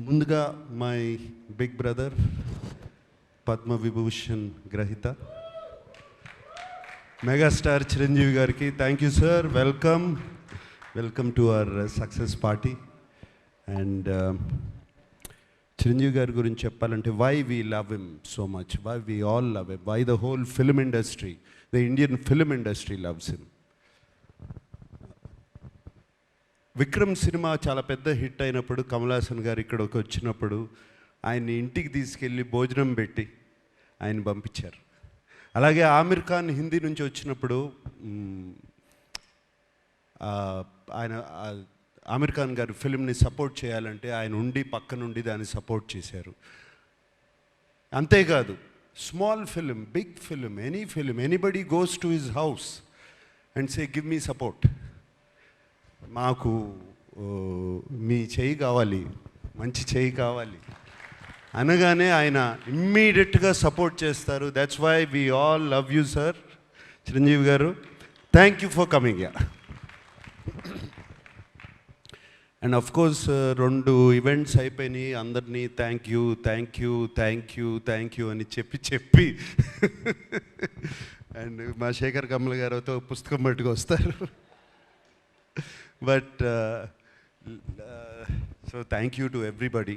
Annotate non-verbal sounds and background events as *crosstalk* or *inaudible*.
ముందుగా my big brother Padma Vibhushan గ్రహీత. Megastar Chiranjeevi గారికి thank you sir welcome welcome to our success party and Chiranjeevi గారి గురించి చెప్పాలంటే why we love him so much why we all love him why the whole film industry the Indian film industry loves him Vikram cinema చాలా పెద్ద hit అయినప్పుడు కమలాసన్ గారు ఇక్కడికి వచ్చినప్పుడు ఆయన్ని ఇంటికి తీసుకెళ్ళి భోజనం పెట్టి ఆయన పంపించారు. అలాగే ఆమిర్ ఖాన్ హిందీ నుంచి వచ్చినప్పుడు ఆయన ఆమిర్ ఖాన్ గారి ఫిల్మ్ని సపోర్ట్ చేయాలంటే ఆయన ఉండి పక్క నుండి దాన్ని సపోర్ట్ చేశారు. అంతేకాదు small film big film any film anybody goes to his house and say give me support. మాకు మీ చేయి కావాలి మంచి చేయి కావాలి. అనగానే ఆయన ఇమ్మీడియట్గా సపోర్ట్ చేస్తారు. That's why we all love you sir Chiranjeevi గారు thank you for coming yeah and of course రెండు ఈవెంట్స్ అయిపోయినాయి. అందరినీ thank you thank you thank you thank you అని చెప్పి చెప్పి. *laughs* అండ్ మా శేఖర్ కమల్ గారితో పుస్తకం పట్టుకు వస్తారు but so thank you to everybody